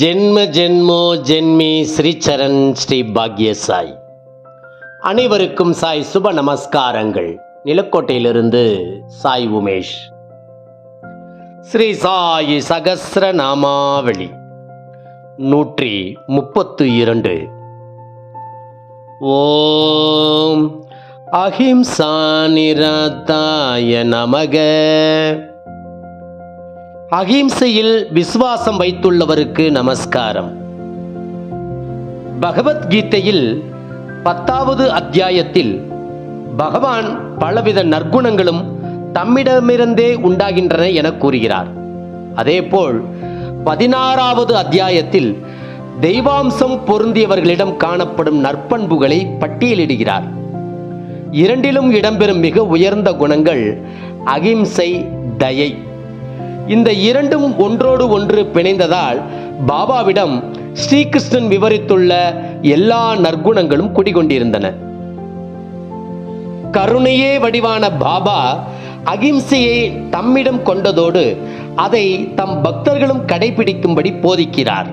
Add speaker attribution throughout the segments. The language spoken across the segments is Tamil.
Speaker 1: ஜென்ம ஜென்மோ ஜென்மி ஸ்ரீச்சரண் ஸ்ரீ பாக்ய சாய் அனைவருக்கும் சாய் சுப நமஸ்காரங்கள் நிலக்கோட்டையிலிருந்து சாய் உமேஷ் ஸ்ரீ சாய் சகசிர நாமாவளி நூற்றி முப்பத்து இரண்டு ஓம் அஹிம்சா நிராத்தாய நமக அகிம்சையில் விசுவாசம் வைத்துள்ளவருக்கு நமஸ்காரம் பகவத்கீதையில் பத்தாவது அத்தியாயத்தில் பகவான் பலவித நற்குணங்களும் தம்மிடமிருந்தே உண்டாகின்றன என கூறுகிறார் அதேபோல் பதினாறாவது அத்தியாயத்தில் தெய்வாம்சம் பொருந்தியவர்களிடம் காணப்படும் நற்பண்புகளை பட்டியலிடுகிறார் இரண்டிலும் இடம்பெறும் மிக உயர்ந்த குணங்கள் அகிம்சை தயை இந்த இரண்டும் ஒன்றோடு ஒன்று பிணைந்ததால் பாபாவிடம் ஸ்ரீகிருஷ்ணன் விவரித்துள்ள எல்லா நற்குணங்களும் குடிகொண்டிருந்தன கருணையே வடிவான பாபா அகிம்சையை தம்மிடம் கொண்டதோடு அதை தம் பக்தர்களும் கடைபிடிக்கும்படி போதிக்கிறார்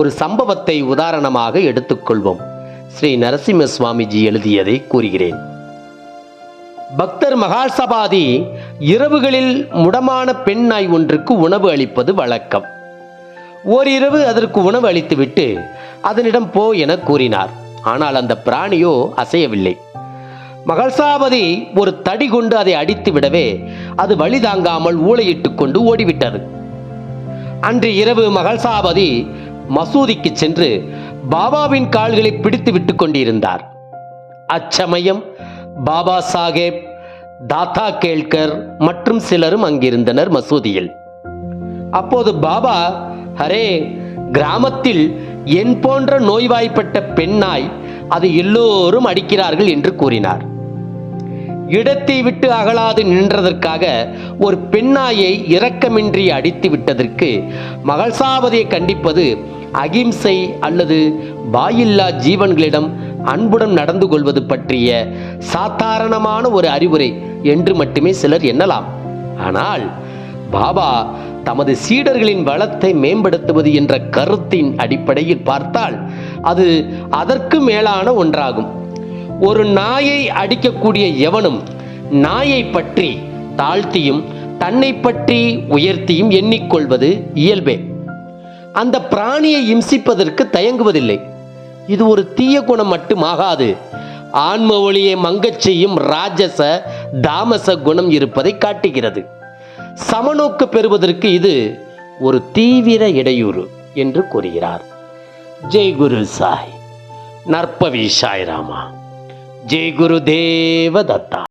Speaker 1: ஒரு சம்பவத்தை உதாரணமாக எடுத்துக்கொள்வோம் ஸ்ரீ நரசிம்ம சுவாமிஜி எழுதியதை கூறுகிறேன் பக்தர் மகாசபாதி இரவுகளில் முடமான பெண் நாய் ஒன்றுக்கு உணவு அளிப்பது வழக்கம் ஓரிரவு அதற்கு உணவு அளித்துவிட்டு அதனிடம் போ என கூறினார் ஆனால் அந்த பிராணியோ அசையவில்லை மகள்சாபதி ஒரு தடி கொண்டு அதை அடித்து விடவே அது வழி தாங்காமல் ஊளையிட்டு கொண்டு ஓடிவிட்டது அன்று இரவு மகள்சாபதி மசூதிக்கு சென்று பாபாவின் கால்களை பிடித்து விட்டு கொண்டிருந்தார் அச்சமயம் பாபா சாஹேப் தாத்தா கேல்கர் மற்றும் சிலரும் அங்கிருந்தனர் மசூதியில் அப்போது பாபா ஹரே கிராமத்தில் என் போன்ற நோய்வாய்ப்பட்ட பெண்ணாய் அது எல்லோரும் அடிக்கிறார்கள் என்று கூறினார் இடத்தை விட்டு அகலாது நின்றதற்காக ஒரு பெண்ணாயை இரக்கமின்றி அடித்து விட்டதற்கு மகள்சாவதியை கண்டிப்பது அகிம்சை அல்லது வாயில்லா ஜீவன்களிடம் அன்புடன் நடந்து கொள்வது பற்றிய சாதாரணமான ஒரு அறிவுரை என்று மட்டுமே சிலர் எண்ணலாம் ஆனால் பாபா தமது சீடர்களின் வளத்தை மேம்படுத்துவது என்ற கருத்தின் அடிப்படையில் பார்த்தால் அது அதற்கு மேலான ஒன்றாகும் ஒரு நாயை அடிக்கக்கூடிய எவனும் நாயை பற்றி தாழ்த்தியும் தன்னை பற்றி உயர்த்தியும் எண்ணிக்கொள்வது இயல்பே அந்த பிராணியை இம்சிப்பதற்கு தயங்குவதில்லை இது ஒரு தீய குணம் மட்டுமாகாது ஆன்ம ஒளியை மங்கச் செய்யும் ராஜச தாமச குணம் இருப்பதை காட்டுகிறது சமநோக்கு பெறுவதற்கு இது ஒரு தீவிர இடையூறு என்று கூறுகிறார் ஜெய் குரு சாய் நற்பவி சாய் ராமா ஜெய் குரு தேவதத்தா